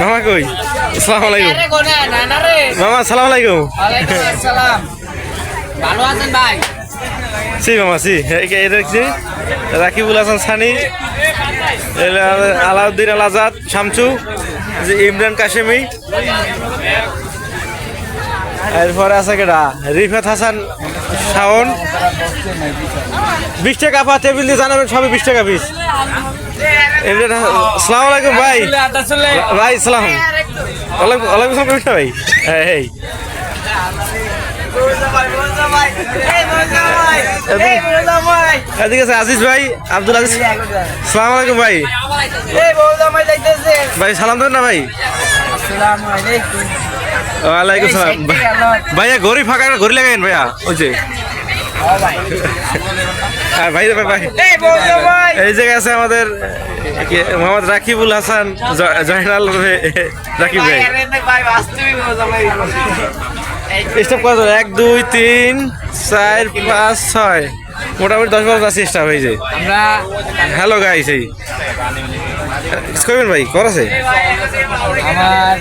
মামা কই? আসসালামু আলাইকুম। মামা সালাম আলাইকুম। ভালো আছেন ভাই? সি মামা সি। দেখছি। রাকিবুল হাসান সানি আলাউদ্দিন আল আজাদ শামসু যে ইমরান কাশেমি। এরপরে আছে কেডা? রিফাত হাসান শাওন। বিশ টাকা পা টেবিল দিয়ে জানাবেন সবই বিশ টাকা পিস আসসালামু আলাইকুম, ভাই। ভাই, সালাম। ওয়ালাইকুম কবিতা ভাই। হ্যাঁ এই। এদিকে আছে আজিজ ভাই, আব্দুল সালাম আলাইকুম, ভাই। ভাই, সালাম দেন না, ভাই? ওয়ালাইকুম সালাম। ভাইয়া, ঘড়ি ফাঁকা, ঘড়ি লাগাইন ভাইয়া, ওই যে। হ্যাঁ ভাই ভাই ভাই। এই জায়গায় আছে আমাদের মোহাম্মদ রাকিবুল হাসান জয়নাল রাকিব ভাই। স্টাফ কত এক দুই তিন চার পাঁচ ছয়। মোটামুটি দশ বারো আছে স্টাফ হয়েছে আমরা হ্যালো গাইস এই। কইবেন ভাই কর আছে? আমার